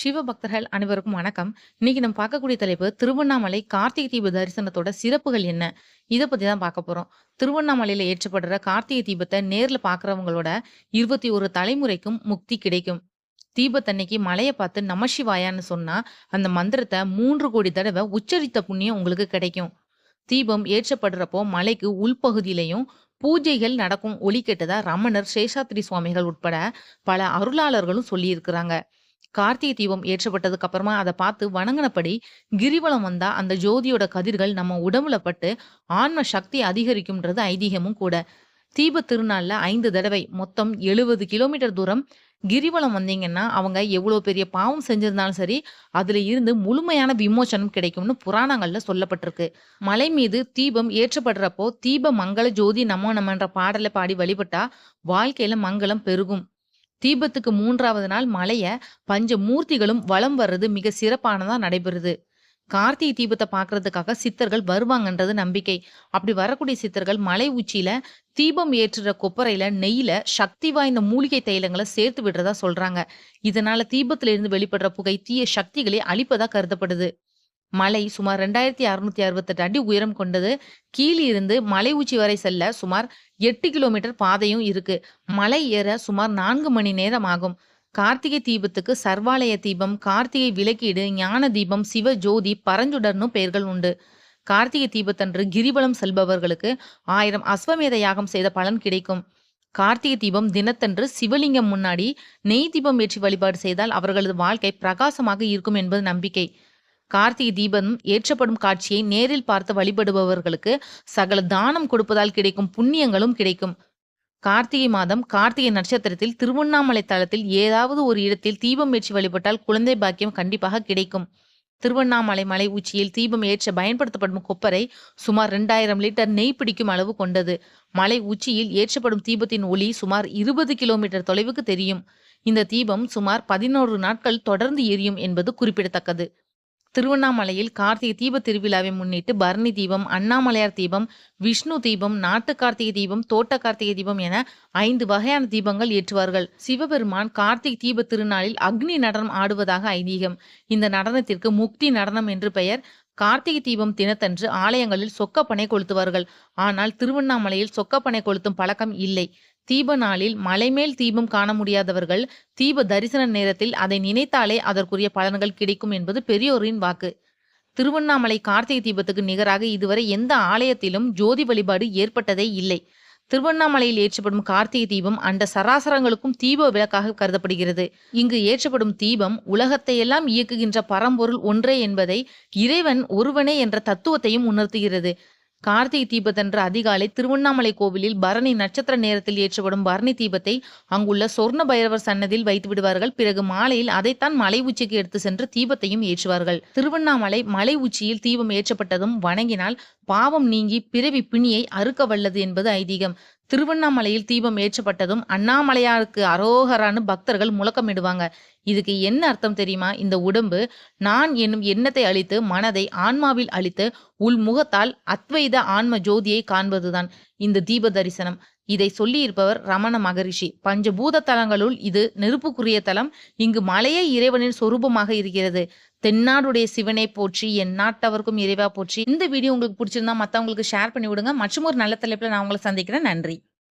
சிவபக்தர்கள் அனைவருக்கும் வணக்கம். இன்னைக்கு நம்ம பார்க்கக்கூடிய தலைப்பு திருவண்ணாமலை கார்த்திகை தீப தரிசனத்தோட சிறப்புகள் என்ன? இதை பத்தி தான் பார்க்க போறோம். திருவண்ணாமலையில ஏற்றப்படுற கார்த்திகை தீபத்தை நேர்ல பார்க்குறவங்களோட 21 தலைமுறைக்கும் முக்தி கிடைக்கும். தீபத்தன்னைக்கு மலையை பார்த்து நமசிவாயான்னு சொன்னா, அந்த மந்திரத்தை மூன்று கோடி தடவை உச்சரித்த புண்ணியம் உங்களுக்கு கிடைக்கும். தீபம் ஏற்றப்படுறப்போ மலைக்கு உள்பகுதியிலையும் பூஜைகள் நடக்கும் ஒளி கேட்டதா ரமணர், சேஷாத்ரி சுவாமிகள் உட்பட பல அருளாளர்களும் சொல்லியிருக்கிறாங்க. கார்த்திகை தீபம் ஏற்றப்பட்டதுக்கு அப்புறமா அதை பார்த்து வணங்கினபடி கிரிவலம் வந்தா அந்த ஜோதியோட கதிர்கள் நம்ம உடம்புல பட்டு ஆன்ம சக்தி அதிகரிக்கும்ன்றது ஐதீகமும் கூட. தீப திருநாள்ல ஐந்து தடவை மொத்தம் 70 கிலோமீட்டர் தூரம் கிரிவலம் வந்தீங்கன்னா, அவங்க எவ்வளோ பெரிய பாவம் செஞ்சிருந்தாலும் சரி, அதுல இருந்து முழுமையான விமோசனம் கிடைக்கும்னு புராணங்கள்ல சொல்லப்பட்டிருக்கு. மலை மீது தீபம் ஏற்றப்படுறப்போ, "தீப மங்கள ஜோதி நமோ நமன்ற" பாடலை பாடி வழிபட்டா வாழ்க்கையில மங்களம் பெருகும். தீபத்துக்கு மூன்றாவது நாள் மலைய பஞ்ச மூர்த்திகளும் வலம் வர்றது மிக சிறப்பானதா நடைபெறுது. கார்த்திகை தீபத்தை பார்க்கறதுக்காக சித்தர்கள் வருவாங்கன்றது நம்பிக்கை. அப்படி வரக்கூடிய சித்தர்கள் மலை உச்சியில தீபம் ஏற்றுற கொப்பரையில நெய்யில சக்தி வாய்ந்த மூலிகை தைலங்களை சேர்த்து விடுறதா சொல்றாங்க. இதனால தீபத்திலிருந்து வெளிப்படுற புகை தீய சக்திகளை அழிப்பதா கருதப்படுது. மலை சுமார் 2668 அடி உயரம் கொண்டது. கீழிருந்து மலை உச்சி வரை செல்ல சுமார் எட்டு கிலோமீட்டர் பாதையும் இருக்கு. மலை ஏற சுமார் நான்கு மணி நேரம் ஆகும். கார்த்திகை தீபத்துக்கு சர்வாலய தீபம், கார்த்திகை விளக்கீடு, ஞான தீபம், சிவ ஜோதி, பரஞ்சுடர்னும் பெயர்கள் உண்டு. கார்த்திகை தீபத்தன்று கிரிவலம் செல்பவர்களுக்கு ஆயிரம் அஸ்வமேத யாகம் செய்த பலன் கிடைக்கும். கார்த்திகை தீபம் தினத்தன்று சிவலிங்கம் முன்னாடி நெய் தீபம் ஏற்றி வழிபாடு செய்தால் அவர்களது வாழ்க்கை பிரகாசமாக இருக்கும் என்பது நம்பிக்கை. கார்த்திகை தீபம் ஏற்றப்படும் காட்சியை நேரில் பார்த்து வழிபடுபவர்களுக்கு சகல தானம் கொடுப்பதால் கிடைக்கும் புண்ணியங்களும் கிடைக்கும். கார்த்திகை மாதம் கார்த்திகை நட்சத்திரத்தில் திருவண்ணாமலை தளத்தில் ஏதாவது ஒரு இடத்தில் தீபம் ஏற்றி வழிபட்டால் குழந்தை பாக்கியம் கண்டிப்பாக கிடைக்கும். திருவண்ணாமலை மலை உச்சியில் தீபம் ஏற்ற பயன்படுத்தப்படும் கொப்பரை சுமார் 2000 லிட்டர் நெய் பிடிக்கும் அளவு கொண்டது. மலை உச்சியில் ஏற்றப்படும் தீபத்தின் ஒளி சுமார் 20 கிலோமீட்டர் தொலைவுக்கு தெரியும். இந்த தீபம் சுமார் 11 நாட்கள் தொடர்ந்து எரியும் என்பது குறிப்பிடத்தக்கது. திருவண்ணாமலையில் கார்த்திகை தீப திருவிழாவை முன்னிட்டு பரணி தீபம், அண்ணாமலையார் தீபம், விஷ்ணு தீபம், நாட்டு கார்த்திகை தீபம், தோட்ட கார்த்திகை தீபம் என ஐந்து வகையான தீபங்கள் ஏற்றுவார்கள். சிவபெருமான் கார்த்திகை தீப திருநாளில் அக்னி நடனம் ஆடுவதாக ஐதீகம். இந்த நடனத்திற்கு முக்தி நடனம் என்று பெயர். கார்த்திகை தீபம் தினத்தன்று ஆலயங்களில் சொக்கப்பனை கொளுத்துவார்கள். ஆனால் திருவண்ணாமலையில் சொக்கப்பனை கொளுத்தும் பழக்கம் இல்லை. தீப நாளில் மலைமேல் தீபம் காண முடியாதவர்கள் தீப தரிசன நேரத்தில் அதை நினைத்தாலே அதற்குரிய பலன்கள் கிடைக்கும் என்பது பெரியோரின் வாக்கு. திருவண்ணாமலை கார்த்திகை தீபத்துக்கு நிகராக இதுவரை எந்த ஆலயத்திலும் ஜோதி வழிபாடு ஏற்பட்டதே இல்லை. திருவண்ணாமலையில் ஏற்றப்படும் கார்த்திகை தீபம் அண்ட சராசரங்களுக்கும் தீப விளக்காக கருதப்படுகிறது. இங்கு ஏற்றப்படும் தீபம் உலகத்தையெல்லாம் இயக்குகின்ற பரம்பொருள் ஒன்றே என்பதை, இறைவன் ஒருவனே என்ற தத்துவத்தையும் உணர்த்துகிறது. கார்த்திகை தீபத்தன்று அதிகாலை திருவண்ணாமலை கோவிலில் பரணி நட்சத்திர நேரத்தில் ஏற்றப்படும் பரணி தீபத்தை அங்குள்ள சொர்ண பைரவர் சன்னதியில் வைத்து விடுவார்கள். பிறகு மாலையில் அதைத்தான் மலை உச்சிக்கு எடுத்து சென்று தீபத்தையும் ஏற்றுவார்கள். திருவண்ணாமலை மலை உச்சியில் தீபம் ஏற்றப்பட்டதும் வணங்கினால் பாவம் நீங்கி பிறவி பிணியை அறுக்க வல்லது என்பது ஐதீகம். திருவண்ணாமலையில் தீபம் ஏற்றப்பட்டதும் அண்ணாமலையாருக்கு அரோகரான்னு பக்தர்கள் முழக்கமிடுவாங்க. இதுக்கு என்ன அர்த்தம் தெரியுமா? இந்த உடம்பு நான் என்னும் எண்ணத்தை அழித்து மனதை ஆன்மாவில் அழித்து உள்முகத்தால் அத்வைத ஆன்ம ஜோதியை காண்பதுதான் இந்த தீப தரிசனம். இதை சொல்லியிருப்பவர் ரமண மகரிஷி. பஞ்சபூத தலங்களுள் இது நெருப்புக்குரிய தலம். இங்கு மலையே இறைவனின் சொரூபமாக இருக்கிறது. தென்னாடுடைய சிவனை போற்றி! என் நாட்டவருக்கும் இறைவா போற்றி! இந்த வீடியோ உங்களுக்கு பிடிச்சிருந்தா மற்றவங்களுக்கு ஷேர் பண்ணி விடுங்க. மற்றும் ஒரு நல்ல தலைப்பில் நான் உங்களை சந்திக்கிறேன். நன்றி.